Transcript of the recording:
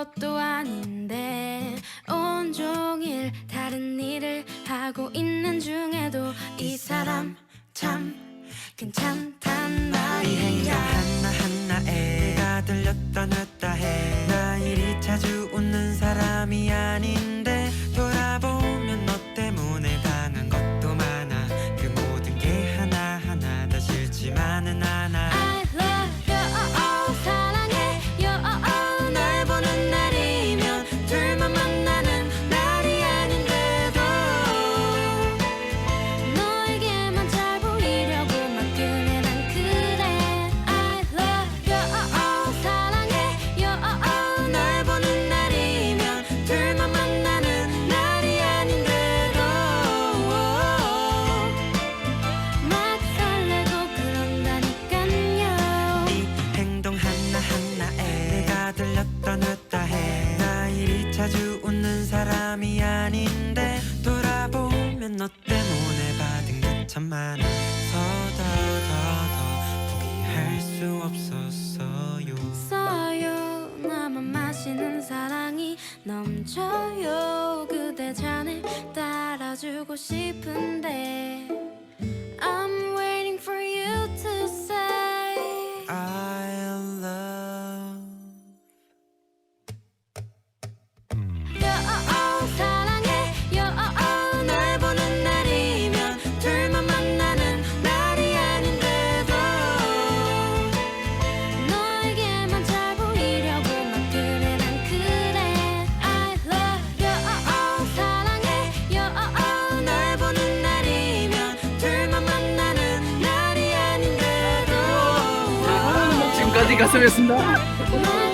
것도 아닌데 온종일 다른 일을 하고 있는 중에도 이 사람 참 괜찮 받은 사람이 아닌데 돌아보면 너 때문에 받은 게 참 많아서 더더더 포기할 수 없었어요. 써요. 나만 마시는 사랑이 넘쳐요. 그대 잔을 따라주고 싶은데 어디 가서 뵙습니다.